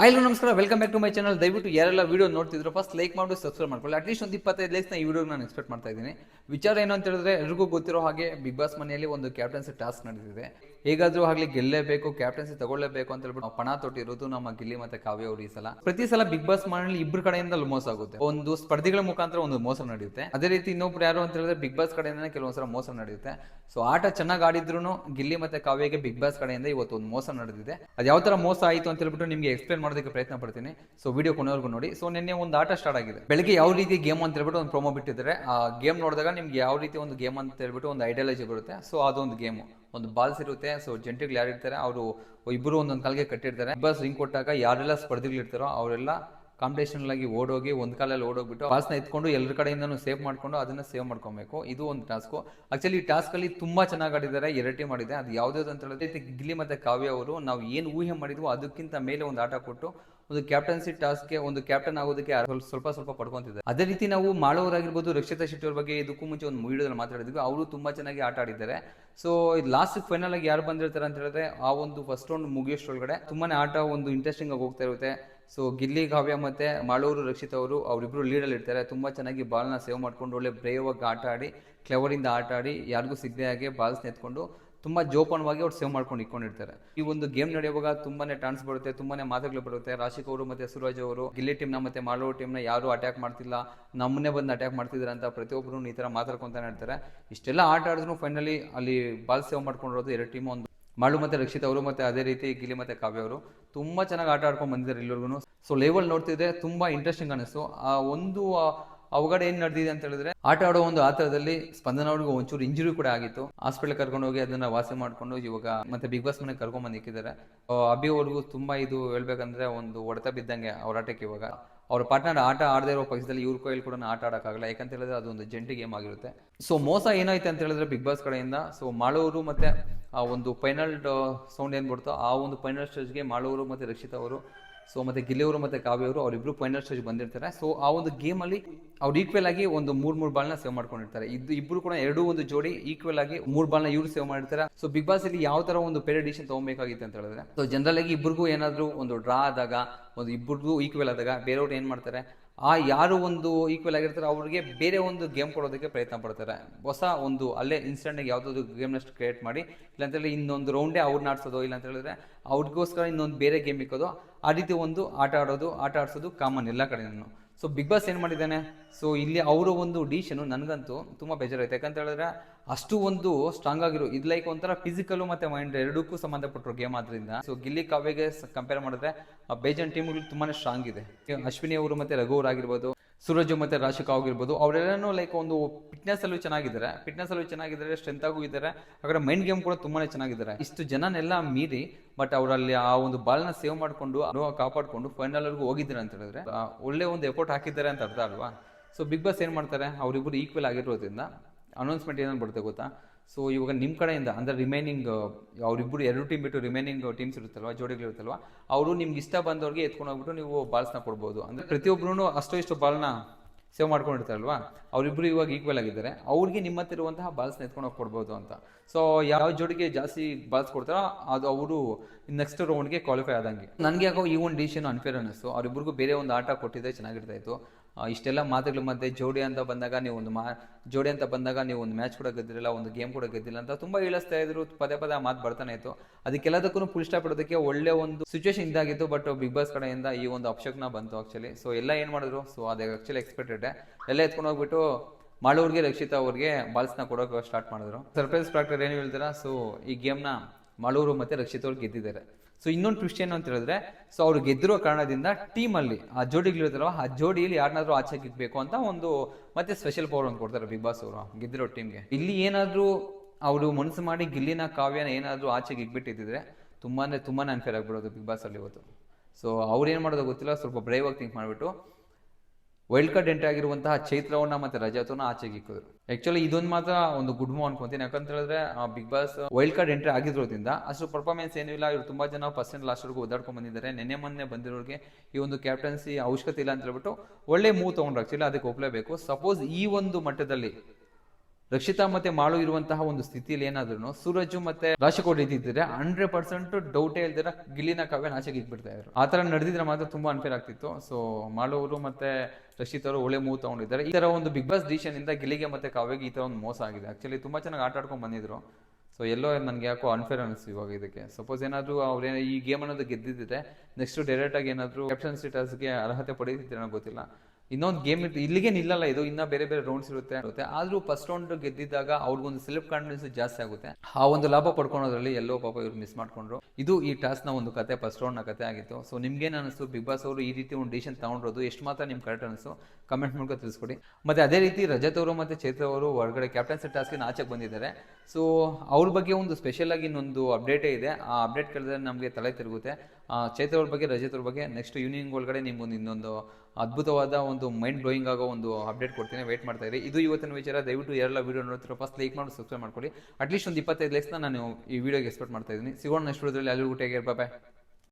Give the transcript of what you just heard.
Oil ನಮಸ್ಕಾರ welcome back to my channel ದಯವಿಟ್ಟು ಯಾರೆಲ್ಲ ವೀಡಿಯೋ ನೋಡ್ತಿದ್ರು ಫಸ್ಟ್ ಲೈಕ್ ಮಾಡಿ ಸಬ್ಸ್ಕ್ರೈಬ್ ಮಾಡ್ಕೊಳ್ಳಿ. ಅಟ್ಲೀಸ್ಟ್ ಒಂದು ಇಪ್ಪತ್ತೈದು ಲೈಕ್ಸ್ನ ಈ ವಿಡಿಯೋಗೆ ನಾನು ಎಕ್ಸ್ಪೆಕ್ಟ್ ಮಾಡ್ತಾ ಇದ್ದೀನಿ. ವಿಚಾರ ಏನು ಅಂತ ಹೇಳಿದ್ರೆ, ಎಲ್ರಿಗೂ ಗೊತ್ತಿರೋ ಹಾಗೆ ಬಿಗ್ ಬಾಸ್ ಮನೆಯಲ್ಲಿ ಒಂದು ಕ್ಯಾಪ್ಟನ್ಸಿ ಟಾಸ್ಕ್ ನಡೆದಿದೆ ಹೇಗಾದ್ರೂ ಆಗ್ಲಿ ಗೆಲ್ಲೇಬೇಕು ಕ್ಯಾಪ್ಟನ್ಸಿ ತಗೊಳ್ಳೇಬೇಕು ಅಂತ ಹೇಳ್ಬಿಟ್ಟು ಪಣ ತೊಟ್ಟಿರೋದು ನಮ್ಮ ಗಿಲ್ಲಿ ಮತ್ತೆ ಕಾವ್ಯ ಅವರು ಈ ಸಲ. ಪ್ರತಿ ಸಲ ಬಿಗ್ ಬಾಸ್ ಮನೆಯಲ್ಲಿ ಇಬ್ಬರು ಕಡೆಯಿಂದ ಮೋಸ ಆಗುತ್ತೆ. ಒಂದು ಸ್ಪರ್ಧಿಗಳ ಮುಖಾಂತರ ಒಂದು ಮೋಸ ನಡೆಯುತ್ತೆ. ಅದೇ ರೀತಿ ಇನ್ನೊಬ್ರು ಯಾರು ಅಂತ ಹೇಳಿದ್ರೆ ಬಿಗ್ ಬಾಸ್ ಕಡೆಯಿಂದ ಕೆಲವೊಂದ್ಸಲ ಮೋಸ ನಡೆಯುತ್ತೆ. ಸೊ ಆಟ ಚೆನ್ನಾಗಿ ಆಡಿದ್ರು ಗಿಲ್ಲಿ ಮತ್ತೆ ಕಾವ್ಯಗೆ ಬಿಗ್ ಬಾಸ್ ಕಡೆಯಿಂದ ಇವತ್ತು ಒಂದು ಮೋಸ ನಡೆದಿದೆ. ಅದು ಯಾವ ತರ ಮೋಸ ಆಯಿತು ಅಂತ ಹೇಳ್ಬಿಟ್ಟು ನಿಮಗೆ ಎಕ್ಸ್ಪ್ಲೇನ್ ಮಾಡೋದಕ್ಕೆ ಪ್ರಯತ್ನ ಪಡ್ತೀನಿ. ಸೊ ವಿಡಿಯೋ ಕೊನೆವರೆಗೂ ನೋಡಿ. ಸೊ ನಿನ್ನೆ ಒಂದು ಆಟ ಸ್ಟಾರ್ಟ್ ಆಗಿದೆ. ಬೆಳಿಗ್ಗೆ ಯಾವ ರೀತಿ ಗೇಮ್ ಅಂತ ಹೇಳ್ಬಿಟ್ಟು ಒಂದು ಪ್ರೊಮೋ ಬಿಟ್ಟಿದ್ದಾರೆ. ಆ ಗೇಮ್ ನೋಡಿದಾಗ ನಿಮ್ಗೆ ಯಾವ ರೀತಿ ಒಂದು ಗೇಮ್ ಅಂತ ಹೇಳ್ಬಿಟ್ಟು ಒಂದು ಐಡಿಯಾಲಜಿ ಬರುತ್ತೆ. ಸೊ ಅದೊಂದು ಗೇಮು ಒಂದು ಬಾಲ್ಸ್ ಇರುತ್ತೆ. ಸೊ ಜಂಟಿಗಳು ಯಾರು ಇರ್ತಾರೆ, ಅವರು ಇಬ್ಬರು ಒಂದೊಂದು ಕಾಲಿಗೆ ಕಟ್ಟಿರ್ತಾರೆ. ಬಸ್ ರಿಂಗ್ ಕೊಟ್ಟಾಗ ಯಾರೆಲ್ಲ ಸ್ಪರ್ಧಿಗಳು ಇರ್ತಾರೋ ಅವರೆಲ್ಲ ಕಾಂಪಿಟೇಷನ್ ಆಗಿ ಓಡೋಗಿ ಒಂದು ಕಾಲಲ್ಲಿ ಓಡೋಗ್ಬಿಟ್ಟು ಬಾಲ್ಸ್ನ ಎತ್ಕೊಂಡು ಎಲ್ಲರ ಕಡೆಯಿಂದನೂ ಸೇವ್ ಮಾಡ್ಕೊಂಡು ಅದನ್ನ ಸೇವ್ ಮಾಡ್ಕೊಬೇಕು. ಇದು ಒಂದು ಟಾಸ್ಕು ಆಕ್ಚುಲಿ ಈ ಟಾಸ್ಕ್ ಅಲ್ಲಿ ತುಂಬಾ ಚೆನ್ನಾಗಿ ಆಡಿದ್ದಾರೆ ಎರಟಿ ಮಾಡಿದೆ ಅದು ಯಾವ್ದು ಅಂತ ಹೇಳಿದ್ರೆ, ಗಿಲ್ಲಿ ಮತ್ತೆ ಕಾವ್ಯ ಅವರು ನಾವು ಏನು ಊಹೆ ಮಾಡಿದ್ವು ಅದಕ್ಕಿಂತ ಮೇಲೆ ಒಂದು ಆಟ ಕೊಟ್ಟು ಒಂದು ಕ್ಯಾಪ್ಟನ್ಸಿ ಟಾಸ್ಕ್ಗೆ ಒಂದು ಕ್ಯಾಪ್ಟನ್ ಆಗೋದಕ್ಕೆ ಸ್ವಲ್ಪ ಸ್ವಲ್ಪ ಪಡ್ಕೊಂತಿದ್ದಾರೆ. ಅದೇ ರೀತಿ ನಾವು ಮಾಡೋರಾಗಿರ್ಬೋದು ರಕ್ಷಿತಾ ಶೆಟ್ಟಿ ಅವ್ರ ಬಗ್ಗೆ ಇದಕ್ಕೂ ಮುಂಚೆ ಒಂದು ವಿಡಿಯೋದಲ್ಲಿ ಮಾತಾಡಿದ್ವಿ. ಅವರು ತುಂಬಾ ಚೆನ್ನಾಗಿ ಆಟ ಆಡಿದ್ದಾರೆ. ಸೊ ಇದು ಲಾಸ್ಟ್ ಫೈನಲ್ ಆಗಿ ಯಾರು ಬಂದಿರ್ತಾರೆ ಅಂತ ಹೇಳಿದ್ರೆ, ಆ ಒಂದು ಫಸ್ಟ್ ರೌಂಡ್ ಮುಗಿಯೋಷ್ಟ್ರೊಳಗಡೆ ತುಂಬಾನೇ ಆಟ ಒಂದು ಇಂಟ್ರೆಸ್ಟಿಂಗ್ ಆಗಿ ಹೋಗ್ತಾ ಇರುತ್ತೆ. ಸೊ ಗಿಲ್ಲಿ, ಕಾವ್ಯ ಮತ್ತೆ ಮಾಳೂರು ರಕ್ಷಿತ್ ಅವರು, ಅವರಿಬ್ರು ಲೀಡಲ್ಲಿ ಇರ್ತಾರೆ. ತುಂಬಾ ಚೆನ್ನಾಗಿ ಬಾಲ್ನ ಸೇವ್ ಮಾಡ್ಕೊಂಡು ಒಳ್ಳೆ ಬ್ರೇವ್ ಆಗಿ ಆಟ ಆಡಿ ಕ್ಲೆವರಿಂದ ಆಟ ಆಡಿ, ಯಾರಿಗೂ ಸಿಗದೆ ಹಾಗೆ ಬಾಲ್ಸ್ ಎತ್ಕೊಂಡು ತುಂಬಾ ಜೋಪಾನವಾಗಿ ಅವ್ರು ಸೇವ್ ಮಾಡ್ಕೊಂಡು ಇಟ್ಕೊಂಡಿರ್ತಾರೆ. ಈ ಒಂದು ಗೇಮ್ ನಡೆಯುವಾಗ ತುಂಬಾನೇ ಟಾನ್ಸ್ ಬರುತ್ತೆ, ತುಂಬಾನೇ ಮಾತುಗಳು ಬರುತ್ತೆ. ರಾಶಿಕ್ ಅವರು ಮತ್ತೆ ಸುರಾಜ್ ಅವರು, ಗಿಲ್ಲಿ ಟೀಮ್ನ ಮತ್ತೆ ಮಾಳೂರು ಟೀಮ್ನ ಯಾರು ಅಟ್ಯಾಕ್ ಮಾಡ್ತಿಲ್ಲ. ನಮ್ಮನ್ನೇ ಬಂದು ಅಟ್ಯಾಕ್ ಮಾಡ್ತಿದ್ದಾರೆ ಅಂತ ಪ್ರತಿಯೊಬ್ಬರು ಈ ತರ ಮಾತಾಡ್ಕೊಂತಾನೆ ಇರ್ತಾರೆ ಇಷ್ಟೆಲ್ಲ ಆಟ ಆಡಿದ್ರು ಫೈನಲಿ ಅಲ್ಲಿ ಬಾಲ್ ಸೇವ್ ಮಾಡ್ಕೊಂಡಿರೋದು ಎರಡು ಟೀಮ್ ಒಂದು. ಮಾಳು ಮತ್ತೆ ರಕ್ಷಿತ್ ಅವರು ಮತ್ತೆ ಅದೇ ರೀತಿ ಗಿಲಿ ಮತ್ತೆ ಕಾವ್ಯ ಅವರು. ತುಂಬಾ ಚೆನ್ನಾಗಿ ಆಟ ಆಡ್ಕೊಂಡು ಬಂದಿದ್ದಾರೆ ಇಲ್ಲಿವರೆಗೂ ಸೊ ಲೆವೆಲ್ ನೋಡ್ತಿದ್ರೆ ತುಂಬಾ ಇಂಟ್ರೆಸ್ಟಿಂಗ್ ಅನಿಸ್ತು. ಆ ಒಂದು ಅವಘಡ ಏನ್ ನಡೆದಿದೆ ಅಂತ ಹೇಳಿದ್ರೆ, ಆಟ ಆಡೋ ಒಂದು ಆತರದಲ್ಲಿ ಸ್ಪಂದನ ಅವ್ರಿಗೆ ಒಂಚೂರು ಇಂಜುರಿ ಕೂಡ ಆಗಿತ್ತು. ಹಾಸ್ಪಿಟಲ್ ಕರ್ಕೊಂಡು ಹೋಗಿ ಅದನ್ನ ವಾಸಿ ಮಾಡ್ಕೊಂಡು ಇವಾಗ ಮತ್ತೆ ಬಿಗ್ ಬಾಸ್ ಮನೆ ಕರ್ಕೊಂಡ್ ಬಂದು ಇಕ್ಕಿದ್ದಾರೆ. ಅಭಿ ಅವ್ರಿಗೂ ತುಂಬಾ ಇದು ಹೇಳ್ಬೇಕಂದ್ರೆ ಒಂದು ಹೊಡೆತ ಬಿದ್ದಂಗೆ ಅವ್ರ ಆಟಕ್ಕೆ ಇವಾಗ. ಅವ್ರ ಪಾರ್ಟ್ನರ್ ಆಟ ಆಡದೇ ಇರೋ ಪಕ್ಷದಲ್ಲಿ ಇವ್ರ ಕೈಯಲ್ಲಿ ಕೂಡ ಆಟ ಆಡೋಕ್ಕಾಗಲ್ಲ. ಯಾಕಂತ ಹೇಳಿದ್ರೆ ಅದೊಂದು ಜಂಟಿ ಗೇಮ್ ಆಗಿರುತ್ತೆ. ಸೊ ಮೋಸ ಏನಾಯ್ತು ಅಂತ ಹೇಳಿದ್ರೆ ಬಿಗ್ ಬಾಸ್ ಕಡೆಯಿಂದ. ಸೊ ಮಾಳೂರು ಮತ್ತೆ ಆ ಒಂದು ಫೈನಲ್ ಸೌಂಡ್ ಏನು ಬರುತ್ತೋ ಆ ಒಂದು ಫೈನಲ್ ಸ್ಟೇಜ್ಗೆ ಮಾಳೂರು ಮತ್ತು ರಕ್ಷಿತ್ ಅವರು ಸೊ ಮತ್ತು ಗಿಲ್ಲಿಯವರು ಮತ್ತು ಕಾವ್ಯ ಅವರು ಅವರಿಬ್ಬರು ಫೈನಲ್ ಸ್ಟೇಜ್ ಬಂದಿರ್ತಾರೆ. ಸೊ ಆ ಒಂದು ಗೇಮಲ್ಲಿ ಅವ್ರು ಈಕ್ವಲ್ ಆಗಿ ಒಂದು ಮೂರು ಮೂರು ಬಾಲ್ನ ಸೇವ್ ಮಾಡ್ಕೊಂಡಿರ್ತಾರೆ. ಇದು ಇಬ್ಬರು ಕೂಡ ಎರಡೂ ಒಂದು ಜೋಡಿ ಈಕ್ವಲ್ ಆಗಿ ಮೂರು ಬಾಲ್ನ ಇವರು ಸೇವ್ ಮಾಡಿರ್ತಾರೆ. ಸೊ ಬಿಗ್ ಬಾಸ್ ಅಲ್ಲಿ ಯಾವ ತರ ಒಂದು ಪೇರ್ ಎಡಿಷನ್ ತಗೊಬೇಕಾಗಿತ್ತು ಅಂತ ಹೇಳಿದ್ರೆ ಸೊ ಜನರಲ್ ಆಗಿ ಇಬ್ಬರಿಗೂ ಏನಾದರೂ ಒಂದು ಡ್ರಾ ಆದಾಗ, ಒಂದು ಇಬ್ಬರಿಗೂ ಈಕ್ವಲ್ ಆದಾಗ ಬೇರೆಯವ್ರು ಏನು ಮಾಡ್ತಾರೆ ಆ ಯಾರು ಒಂದು ಈಕ್ವಲ್ ಆಗಿರ್ತಾರೆ, ಅವ್ರಿಗೆ ಬೇರೆ ಒಂದು ಗೇಮ್ ಕೊಡೋದಕ್ಕೆ ಪ್ರಯತ್ನ ಪಡ್ತಾರೆ. ಹೊಸ ಒಂದು ಅಲ್ಲೇ ಇನ್ಸ್ಟೆಂಟ್ ಯಾವುದಾದ್ರು ಗೇಮ್ನಷ್ಟು ಕ್ರಿಯೇಟ್ ಮಾಡಿ ಇಲ್ಲಾಂತೇಳಿ ಇನ್ನೊಂದು ರೌಂಡೇ ಅವ್ರನ್ನ ಆಡ್ಸೋದು ಇಲ್ಲ ಅಂತ ಹೇಳಿದ್ರೆ ಅವ್ರಿಗೋಸ್ಕರ ಇನ್ನೊಂದು ಬೇರೆ ಗೇಮ್ ಇಕ್ಕೋದು. ಆ ರೀತಿ ಒಂದು ಆಟ ಆಡೋದು, ಆಟ ಆಡ್ಸೋದು ಕಾಮನ್ ಎಲ್ಲ ಕಡೆನೂ. ಸೊ ಬಿಗ್ ಬಾಸ್ ಏನು ಮಾಡಿದ್ದಾನೆ? ಸೊ ಇಲ್ಲಿ ಅವರ ಒಂದು ಡಿಶನು ನನಗಂತೂ ತುಂಬ ಬೇಜಾರಾಯ್ತು. ಯಾಕಂತ ಹೇಳಿದ್ರೆ, ಅಷ್ಟು ಒಂದು ಸ್ಟ್ರಾಂಗ್ ಆಗಿರೋ, ಇದು ಲೈಕ್ ಒಂಥರ ಫಿಸಿಕಲ್ ಮತ್ತೆ ಮೈಂಡ್ ಎರಡಕ್ಕೂ ಸಂಬಂಧಪಟ್ಟರು ಗೇಮ್ ಆದ್ರಿಂದ. ಸೊ ಗಿಲ್ಲಿ ಕಾವ್ಯಗೆ ಕಂಪೇರ್ ಮಾಡಿದ್ರೆ, ಆ ಬೇಜನ್ ಟೀಮ್ಗಳು ತುಂಬಾನೇ ಸ್ಟ್ರಾಂಗ್ ಇದೆ. ಅಶ್ವಿನಿ ಅವರು ಮತ್ತೆ ರಘು ಆಗಿರ್ಬೋದು. ಸೂರಜ್ ಮತ್ತು ರಾಶಿಕ ಆಗಿರ್ಬೋದು, ಅವರೆಲ್ಲನೂ ಲೈಕ್ ಒಂದು ಫಿಟ್ನೆಸ್ ಅಲ್ಲೂ ಚೆನ್ನಾಗಿದ್ದಾರೆ. ಫಿಟ್ನೆಸ್ ಅಲ್ಲೂ ಚೆನ್ನಾಗಿದ್ದಾರೆ ಸ್ಟ್ರೆಂತಾಗೂ ಇದ್ದಾರೆ. ಹಾಗಾದ್ರೆ ಮೈಂಡ್ ಗೇಮ್ ಕೂಡ ತುಂಬಾ ಚೆನ್ನಾಗಿದ್ದಾರೆ. ಇಷ್ಟು ಜನನೆಲ್ಲ ಮೀರಿ ಬಟ್ ಅವರಲ್ಲಿ ಆ ಒಂದು ಬಾಲ್ನ ಸೇವ್ ಮಾಡಿಕೊಂಡು ಕಾಪಾಡಿಕೊಂಡು ಕಾಪಾಡ್ಕೊಂಡು ಫೈನಲ್ ವರ್ಗೂ ಹೋಗಿದ್ದಾರೆ ಅಂತ ಹೇಳಿದ್ರೆ ಒಳ್ಳೆ ಒಂದು ಎಫೋರ್ಟ್ ಹಾಕಿದ್ದಾರೆ ಅಂತ ಅರ್ಥ ಅಲ್ವಾ? ಸೊ ಬಿಗ್ ಬಾಸ್ ಏನು ಮಾಡ್ತಾರೆ? ಅವರಿಬ್ಬರು ಈಕ್ವಲ್ ಆಗಿರೋದ್ರಿಂದ ಅನೌನ್ಸ್ಮೆಂಟ್ ಏನೇನು ಬರುತ್ತೆ ಗೊತ್ತಾ? ಸೊ ಇವಾಗ ನಿಮ್ಮ ಕಡೆಯಿಂದ ಅಂದರೆ ರಿಮೈನಿಂಗ್ ಅವರಿಬ್ಬರು ಎರಡು ಟೀಮ್ ಬಿಟ್ಟು ರಿಮೈನಿಂಗ್ ಟೀಮ್ಸ್ ಇರುತ್ತಲ್ವ ಜೋಡಿಗಳು ಇರುತ್ತಲ್ವ ಅವರು ನಿಮ್ಗೆ ಇಷ್ಟ ಬಂದವ್ರಿಗೆ ಎತ್ಕೊಂಡು ಹೋಗ್ಬಿಟ್ಟು ನೀವು ಬಾಲ್ಸ್ನ ಕೊಡ್ಬೋದು. ಅಂದರೆ ಪ್ರತಿಯೊಬ್ಬರೂ ಅಷ್ಟೋ ಇಷ್ಟು ಬಾಲ್ನ ಸೇವ್ ಮಾಡ್ಕೊಂಡಿರ್ತಾರಲ್ವಾ ಅವರಿಬ್ಬರು ಇವಾಗ ಈಕ್ವಲ್ ಆಗಿದ್ದಾರೆ ಅವ್ರಿಗೆ ನಿಮ್ಮ ಹತ್ತಿರ ಇರುವಂತಹ ಬಾಲ್ಸ್ನ ಎತ್ಕೊಂಡು ಹೋಗಿ ಕೊಡ್ಬೋದು ಅಂತ. ಸೊ ಯಾವ ಜೋಡಿಗೆ ಜಾಸ್ತಿ ಬಾಲ್ಸ್ ಕೊಡ್ತಾರೋ ಅದು ಅವರು ನೆಕ್ಸ್ಟ್ ರೌಂಡ್ಗೆ ಕ್ವಾಲಿಫೈ ಆದಂಗೆ. ನನಗೆ ಯಾಕೋ ಈ ಒಂದು ಡಿಸಿಷನ್ ಅನ್ಫೇರ್ ಅನ್ನಿಸ್ತು ಅವರಿಬ್ಬರಿಗೂ ಬೇರೆ ಒಂದು ಆಟ ಕೊಟ್ಟಿದ್ರೆ ಚೆನ್ನಾಗಿರ್ತಾ ಇತ್ತು. ಆ, ಇಷ್ಟೆಲ್ಲ ಮಾತುಗಳ ಮಧ್ಯೆ ಜೋಡಿ ಅಂತ ಬಂದಾಗ ನೀವು ಒಂದು ಮಾ ಜೋಡಿ ಅಂತ ಬಂದಾಗ ನೀವು ಒಂದು ಮ್ಯಾಚ್ ಕೂಡ ಗೆದ್ದಿರಲ್ಲ, ಒಂದು ಗೇಮ್ ಕೂಡ ಗೆದ್ದಿಲ್ಲ ಅಂತ ತುಂಬ ಇಳಿಸ್ತಾ ಇದ್ರು, ಪದೇ ಪದೇ ಮಾತು ಬರ್ತಾನೆ ಇತ್ತು. ಅದಕ್ಕೆಲ್ಲದಕ್ಕೂ ಫುಲ್ ಸ್ಟಾಪ್ ಇಡೋದಕ್ಕೆ ಒಳ್ಳೆ ಒಂದು ಸಿಚುವೇಶನ್ ಇದಾಗಿತ್ತು ಬಟ್ ಬಿಗ್ ಬಾಸ್ ಕಡೆಯಿಂದ ಈ ಒಂದು ಅಪ್ಶಕ್ನ ಬಂತು ಆಕ್ಚುಲಿ ಸೊ ಎಲ್ಲ ಏನು ಮಾಡಿದ್ರು? ಸೊ ಅದೇ ಆಕ್ಚುಲಿ ಎಕ್ಸ್ಪೆಕ್ಟೆಡ್ ಎಲ್ಲ ಎತ್ಕೊಂಡು ಹೋಗ್ಬಿಟ್ಟು ಮಾಳೂರ್ಗೆ ರಕ್ಷಿತಾ ಅವ್ರಿಗೆ ಬಾಲ್ಸ್ನ ಕೊಡೋಕೆ ಸ್ಟಾರ್ಟ್ ಮಾಡಿದ್ರು. ಸರ್ಪ್ರೈಸ್ ಪ್ರಾಕ್ಟರ್ ಏನು ಹೇಳ್ತೀರಾ? ಸೊ ಈ ಗೇಮ್ನ ಮಾಳೂರು ಮತ್ತೆ ರಕ್ಷಿತ್ ಅವ್ರು ಗೆದ್ದಿದ್ದಾರೆ. ಸೊ ಇನ್ನೊಂದು ಟ್ವಿಸ್ಟ್ ಏನು ಅಂತ ಹೇಳಿದ್ರೆ ಸೊ ಅವ್ರು ಗೆದ್ದಿರೋ ಕಾರಣದಿಂದ ಟೀಮ್ ಅಲ್ಲಿ, ಆ ಜೋಡಿಗಳು ಇರ್ತಾರಲ್ಲ ಆ ಜೋಡಿಯಲ್ಲಿ ಯಾರನ್ನಾದ್ರೂ ಆಚೆ ಇಡ್ಬೇಕು ಅಂತ ಒಂದು ಮತ್ತೆ ಸ್ಪೆಷಲ್ ಪವರ್ ಒಂದು ಕೊಡ್ತಾರೆ ಬಿಗ್ ಬಾಸ್ ಅವರು, ಗೆದ್ದಿರೋ ಟೀಮ್ಗೆ ಇಲ್ಲಿ ಏನಾದ್ರೂ ಅವರು ಮನಸ್ಸು ಮಾಡಿ ಗಿಲ್ಲಿನ ಕಾವ್ಯನ ಏನಾದ್ರೂ ಆಚೆಗೆ ಇಗ್ಬಿಟ್ಟಿದ್ರೆ ತುಂಬಾ ತುಂಬಾ ಅನ್ಫೇರ್ ಆಗ್ಬಿಡೋದು ಬಿಗ್ ಬಾಸ್ ಅಲ್ಲಿ ಇವತ್ತು. ಸೊ ಅವ್ರು ಏನು ಮಾಡೋದು ಗೊತ್ತಿಲ್ಲ, ಸ್ವಲ್ಪ ಬ್ರೈವ್ ಆಗಿ ಥಿಂಕ್ ಮಾಡಿಬಿಟ್ಟು ವೈಲ್ಡ್ ಕಾರ್ಡ್ ಎಂಟ್ರಿ ಆಗಿರುವಂತಹ ಚೈತ್ರವನ್ನ ಮತ್ತೆ ರಜಾತವನ್ನ ಆಚೆಗೆ ಇಕ್ಕಿದ್ರು. ಆಕ್ಚುಲಿ ಇದೊಂದು ಮಾತ್ರ ಒಂದು ಗುಡ್ ಮೂವ್ ಅನ್ಕೊಂತೀನಿ. ಯಾಕಂತ ಹೇಳಿದ್ರೆ Bigg Boss wild card entry ಆಗಿರೋದ್ರಿಂದ ಅಷ್ಟು ಪರ್ಫಾರ್ಮೆನ್ಸ್ ಇಲ್ಲ. ಇವ್ರು ತುಂಬಾ ಜನ ಫಸ್ಟ್ ಅಂಡ್ ಲಾಸ್ಟ್ ಓದಾಡ್ಕೊಂಡ್ ಬಂದಿದ್ದಾರೆ. ನೆನ್ನೆ ಮೊನ್ನೆ ಬಂದಿರೋರಿಗೆ ಈ ಒಂದು ಕ್ಯಾಪ್ಟನ್ಸಿ ಅವಶ್ಯಕತೆ ಇಲ್ಲ ಅಂತ ಹೇಳ್ಬಿಟ್ಟು ಒಳ್ಳೆ ಮೂವ್ ತಗೊಂಡ್ರು. ಆಕ್ಚುಲಿ ಅದಕ್ಕೆ ಒಪ್ಲೇಬೇಕು. ಸಪೋಸ್ ಈ ಒಂದು ಮಟ್ಟದಲ್ಲಿ ರಕ್ಷಿತಾ ಮತ್ತೆ ಮಾಳು ಇರುವಂತಹ ಒಂದು ಸ್ಥಿತಿಯಲ್ಲಿ ಏನಾದ್ರು ಸೂರಜ್ ಮತ್ತೆ ರಾಶಿಕೋಟ್ ಇದ್ದಿದ್ರೆ ಹಂಡ್ರೆಡ್ ಪರ್ಸೆಂಟ್ ಡೌಟೇ ಇಲ್ದಿರ ಗಿಲ್ಲಿನ ಕಾವ್ಯ ಆಚೆಗೆ ಇದ್ಬಿಡ್ತಾ ಇದ್ರು. ಆ ತರ ನಡೆದಿದ್ರೆ ಮಾತ್ರ ತುಂಬಾ ಅನ್ಫೇರ್ ಆಗ್ತಿತ್ತು. ಸೊ ಮಾಳು ಅವರು ಮತ್ತೆ ರಕ್ಷಿತ್ ಅವರು ಒಳ್ಳೆ ಮೂವ್ ತಗೊಂಡಿದ್ದಾರೆ ಈ ತರ ಒಂದು ಬಿಗ್ ಬಾಸ್ ಡಿಸಿಷನ್ ಇಂದ ಗಿಲ್ಲಿಗೆ ಮತ್ತೆ ಕಾವ್ಯಗೆ ಈ ತರ ಒಂದು ಮೋಸ ಆಗಿದೆ. ಆಕ್ಚುಲಿ ತುಂಬಾ ಚೆನ್ನಾಗಿ ಆಟ ಆಡ್ಕೊಂಡು ಬಂದಿದ್ರು. ಸೊ ಎಲ್ಲೋ ನನಗೆ ಯಾಕೋ ಅನ್ಫೇರ್ ಅನಿಸ್ತು ಇವಾಗ ಇದಕ್ಕೆ. ಸಪೋಸ್ ಏನಾದರೂ ಅವ್ರೇ ಈ ಗೇಮ್ ಅನ್ನೋದು ಗೆದ್ದಿದ್ದರೆ ನೆಕ್ಸ್ಟ್ ಡೈರೆಕ್ಟಾಗಿ ಏನಾದರೂ ಏನಾದ್ರು ಸ್ಟೇಟಸ್ಗೆ ಟಾಸ್ಗೆ ಅರ್ಹತೆ ಪಡೆಯುತ್ತಿದ್ರೆ ಗೊತ್ತಿಲ್ಲ. ಇನ್ನೊಂದು ಗೇಮ್ ಇತ್ತು. ಇಲ್ಲಿಗೆ ನಿಲ್ಲಲ್ಲ ಇದು ಇನ್ನ ಬೇರೆ ಬೇರೆ ರೌಂಡ್ಸ್ ಇರುತ್ತೆ ಇರುತ್ತೆ ಆದ್ರೂ ಫಸ್ಟ್ ರೌಂಡ್ ಗೆದ್ದಿದ್ದಾಗ ಅವ್ರಿಗೊಂದು ಸೆಲ್ಫ್ ಕಾನ್ಫಿಡೆನ್ಸ್ ಜಾಸ್ತಿ ಆಗುತ್ತೆ. ಆ ಒಂದು ಲಾಭ ಪಡ್ಕೊಳೋದ್ರಲ್ಲಿ ಎಲ್ಲೋ ಪಾಪ ಇವ್ರು ಮಿಸ್ ಮಾಡ್ಕೊಂಡ್ರು. ಇದು ಈ ಟಾಸ್ಕ್ನ ಒಂದು ಕತೆ ಫಸ್ಟ್ ರೌಂಡ್ನ ಕತೆ ಆಗಿತ್ತು. ಸೊ ನಿಮ್ಗೇನು ಅನಿಸ್ತು? ಬಿಗ್ ಬಾಸ್ ಅವರು ಈ ರೀತಿ ಒಂದು ಡಿಸಿಷನ್ ತಗೊಂಡಿರೋದು ಎಷ್ಟು ಮಾತ್ರ ನಿಮ್ಗೆ ಕರೆಕ್ಟ್ ಅನಿಸ್ತು? ಕಮೆಂಟ್ ಮೂಲಕ ತಿಳಿಸ್ಕೊಡಿ. ಮತ್ತೆ ಅದೇ ರೀತಿ ರಜತ್ ಅವರು ಮತ್ತೆ ಚೈತ್ರ ಅವರು ಹೊರಗಡೆ ಕ್ಯಾಪ್ಟನ್ಸಿ ಟಾಸ್ಕಿನ ಆಚೆಗೆ ಬಂದಿದ್ದಾರೆ. ಸೊ ಅವ್ರ ಬಗ್ಗೆ ಒಂದು ಸ್ಪೆಷಲ್ ಆಗಿ ಇನ್ನೊಂದು ಅಪ್ಡೇಟೇ ಇದೆ. ಆ ಅಪ್ಡೇಟ್ ಕೇಳಿದ್ರೆ ನಮಗೆ ತಲೆ ತಿರುಗುತ್ತೆ. ಚೈತ್ರ ಅವ್ರ ಬಗ್ಗೆ, ರಜತ್ ಅವ್ರ ಬಗ್ಗೆ ನೆಕ್ಸ್ಟ್ ಯೂನಿಯನ್ ಒಳಗಡೆ ನಿಮ್ಗೊಂದು ಇನ್ನೊಂದು ಅದ್ಭುತವಾದ ಒಂದು ಮೈಂಡ್ ಬ್ಲೋಯಿಂಗ್ ಆಗೋ ಒಂದು ಅಪ್ಡೇಟ್ ಕೊಡ್ತೀನಿ. ವೇಟ್ ಮಾಡ್ತಾ ಇರಿ. ಇದು ಇವತ್ತಿನ ವಿಚಾರ. ದಯವಿಟ್ಟು ಯಾರೆಲ್ಲ ವಿಡಿಯೋ ನೋಡ್ತಿರೋ ಫಸ್ಟ್ ಲೈಕ್ ಮಾಡಿ ಸಬ್ಸ್ಕ್ರೈಬ್ ಮಾಡ್ಕೊಳ್ಳಿ. ಅಟ್ಲೀಸ್ಟ್ ಒಂದು ಇಪ್ಪತ್ತೈದು ಲೈಕ್ಸ್ನ ನಾನು ಈ ವಿಡಿಯೋಗೆ ಎಕ್ಸ್ಪೆಕ್ಟ್ ಮಾಡ್ತಾ ಇದ್ದೀನಿ. ಸಿಗೋಣ ನೆಕ್ಸ್ಟ್ ವಿಡಿಯೋದಲ್ಲಿ ಅಲ್ಲಿ ಊಟ ಬಾಯ್